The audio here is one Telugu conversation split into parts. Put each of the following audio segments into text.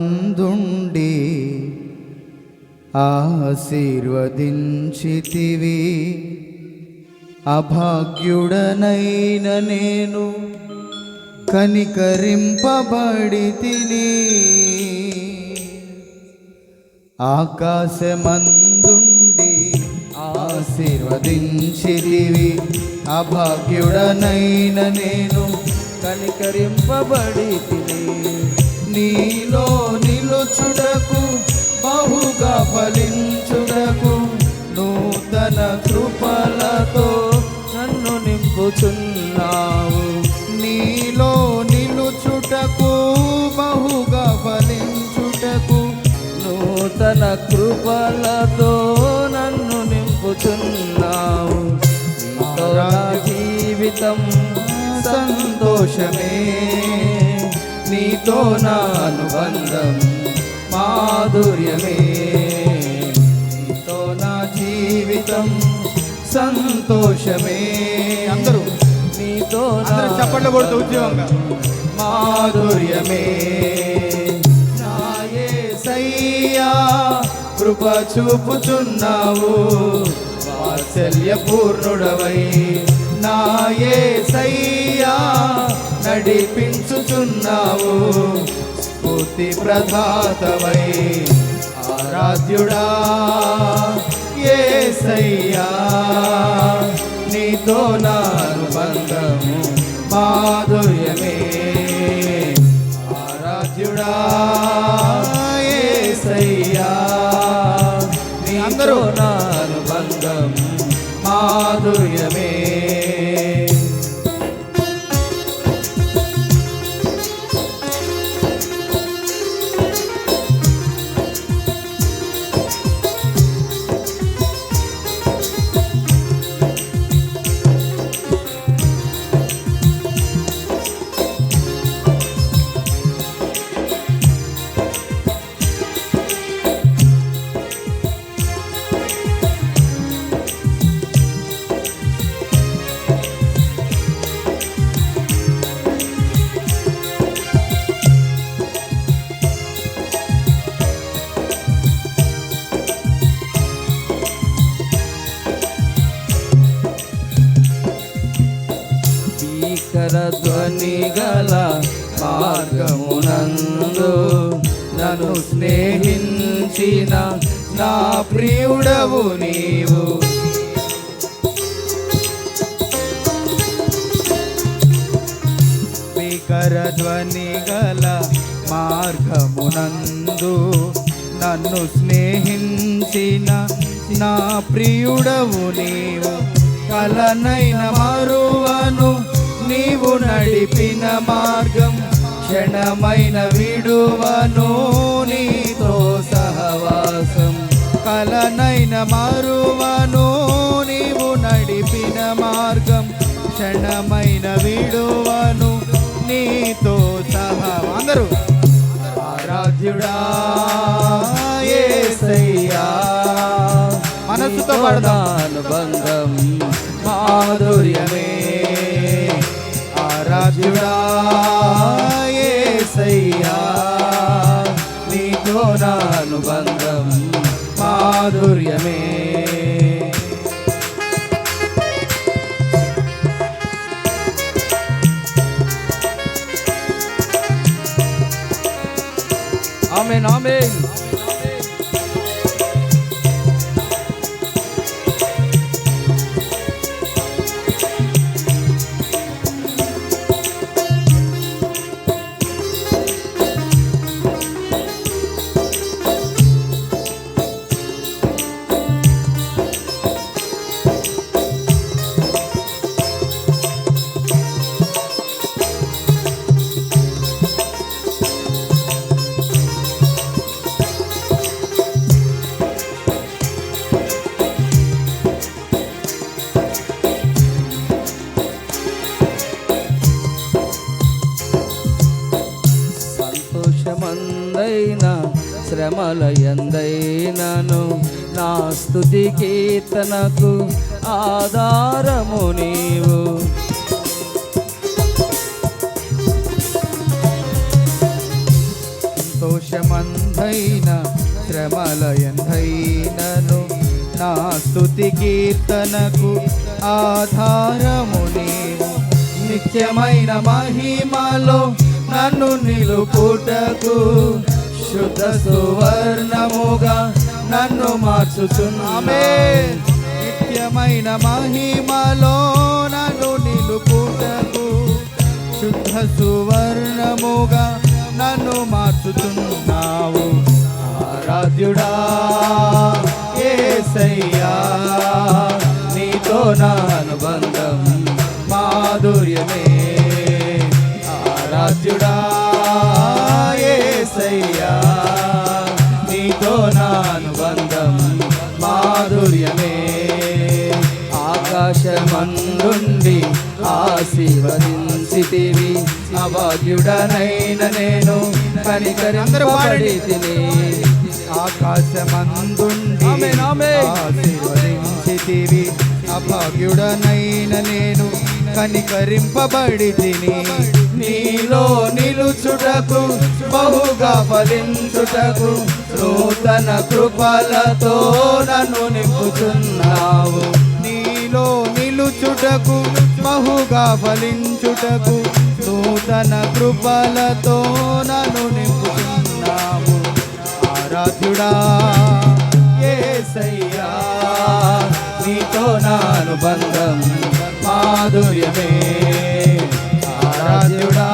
అందుండి ఆశీర్వదించితివి. అభాగ్యుడనైన నేను కనికరింపబడి తిని ఆకాశమందుండి ఆశీర్వదించితివి. అభాగ్యుడనైన నేను కనికరింపబడి తిని నీలో నిలుచుడకు బహుగా ఫలించుడకు నూతన కృపలతో నన్ను నింపుచున్నావు. నీలో నిలుచుటకు బహుగా ఫలించుటకు నూతన కృపలతో నన్ను నింపుచున్నావు. జీవితం సంతోషమే. నీతో నా అనుబంధం మాధుర్యమే. నీతో నా జీవితం సంతోషమే. అందరూ నీతో చప్పట్లు కొడుతూ ఉద్యోగంగా. మాధుర్యమే. నాయే సయ్యా కృప చూపుచున్నావు. వాత్సల్య పూర్ణుడవై నాయే సయ్యా నడిపించుచున్నావు. స్ఫూర్తి ప్రదాతవై ఆరాధ్యుడా ఏ సయ్యా నీతో నా అనుబంధము మాధు శంకర ధ్వని గల మార్గమునందు నన్ను స్నేహించిన నా ప్రియుడవు నీవు. స్పీకర ధ్వని గల మార్గమునందు నన్ను స్నేహించిన నా ప్రియుడవు నీవు. కలనైన మరువను నీవు నడిపిన మార్గం క్షణమైన విడువను నీతో సహవాసం. కలనైన మారువను నీవు నడిపిన మార్గం క్షణమైన విడువను నీతో సహా అందరూ. ఆరాధ్యుడా యేసయ్యా మనసుతో పడదాను బంధం మాధుర్యమే. ఆరాధ్యుడా యేసయ్యా నీతో నా అనుబంధం మాధుర్యమే ఆమెన్ ఆమెన్ స్థుతి కీర్తనకు ఆధారము నీవు. సంతోషమందైన శ్రమలయందైనను నా స్థుతి కీర్తనకు ఆధారము నీవు. నిత్యమైన మహిమలో నన్ను నిలుపుటకు శుద్ధ సువర్ణముగా నన్ను మార్చుచున్నామే నిత్యమైన మహిమలో నన్ను నిలుపుటకు శుద్ధ సువర్ణముగా నన్ను మార్చుతున్నావు ఆరాధ్యుడా ఏసయ్యా నీతో నా అనుబంధం మాధుర్యమే. ఆరాధ్యుడా ఏసయ్యా నీతో నా అనుబంధం మాధుర్యమే. ఆకాశమందుండి ఆశీర్వదించితివి. అభాగ్యుడనైన నేను కనికరింపబడి తిని ఆకాశమందుండి. ఆశీర్వదించితివి. అభాగ్యుడనైన నేను కనికరింపబడి తిని నీలో నిలుచుటకు బహుగా ఫలించుటకు నూతన కృపలతో నన్ను నింపుతున్నావు నీలో నిలుచుటకు బహుగా ఫలించుటకు నూతన కృపలతో నన్ను నింపుతున్నావు ఆరాధ్యుడా ఏసయ్యా నీతో నా అనుబంధం మాధుర్యమే ఆరాధ్యుడా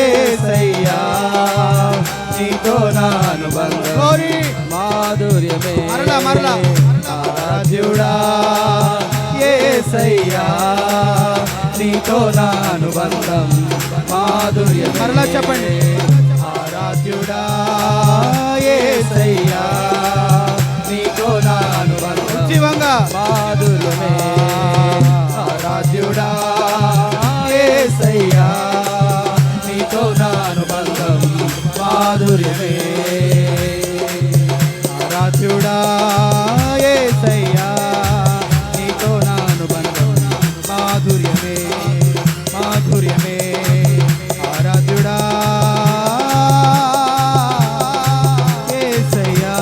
ఏసయ్యా నీతో నా అనుబంధం మాధుర్యమే. మరలా, మరలా. ఆరాధ్యుడా ఏసయ్యా నీతో నా అనుబంధం మాధుర్యం మరలా చెప్పండి. ఆరాధ్యుడా ఏసయ్యా నీతో నా అనుబంధం మాధుర్యమే. మాధుర్యమే మాధుర్యమే ఆరాధ్యుడా ఏసయ్యా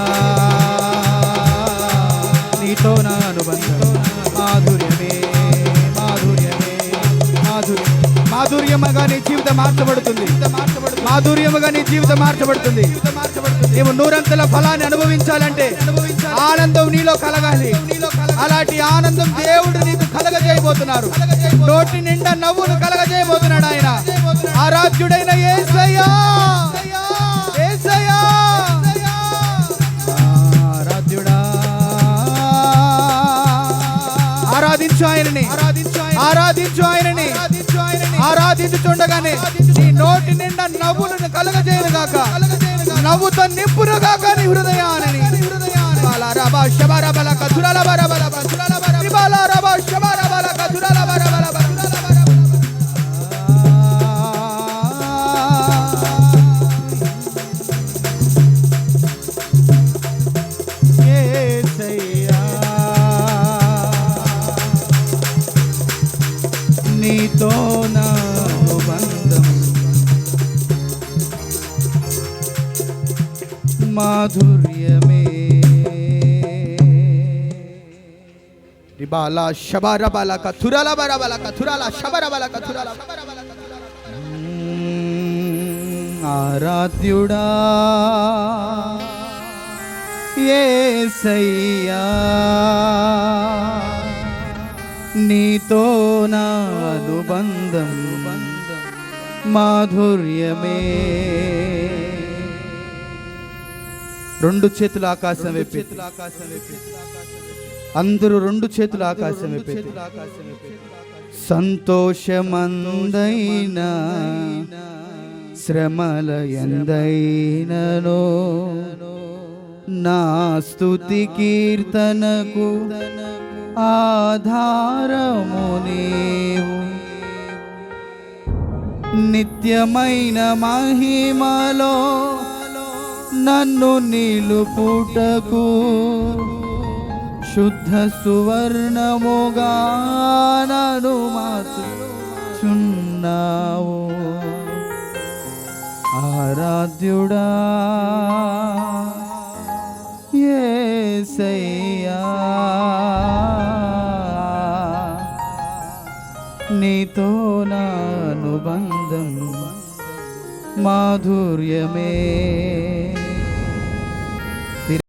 నీతో నా అనుబంధం మాధుర్యమే మాధుర్యమే మాధుర్యం మాధుర్యముగా నీ జీవితం మార్చబడుతుంది. మాధుర్యముగా నీ జీవితం మార్చబడుతుంది. నీవు నూరంతల ఫలాన్ని అనుభవించాలంటే ఆనందం నీలో కలగాలి. అలాంటి ఆనందం దేవుడు నీకు కలగజేయబోతున్నారు. నోటి నిండా నవ్వును కలగజేయబోతున్నాడు ఆయన. ఆరాధ్యుడైన ఏసయ్యా! ఆరాధ్యుడా! ఆరాధించు ఆయనని. ఆరాధించు ఆయనని. ఆరాధించుచుండగానే నీ నోటి నిండా నవ్వులను కలగజేయను గాక. నవ్వుతో నింపును గాక నీ హృదయాన్ని. బాలారబా శబరబల కథురల బరబల బతురల బర బాలారబా శబరబల కథురల బరబల నీతో నా బంధం మాధుర్యమే రిబాల శబర బల కథురల బర బల కథురల. శబర బల కథురల ఆరాధ్యుడా ఏసయ్యా నీతో నా అనుబంధం మాధుర్యమే. రెండు చేతుల ఆకాశం వైపు. అందరూ రెండు చేతుల ఆకాశం సంతోషమందైనా శ్రమల ఎందైనను నా స్తుతి కీర్తనకు ఆధారము నీవు. నిత్యమైన మహిమలో నన్ను నిలుపుటకు శుద్ధ సువర్ణముగానను మార్చుచున్నావు ఆరాధ్యుడా యేసయ్యా నీతో నా అనుబంధం మాధుర్యమే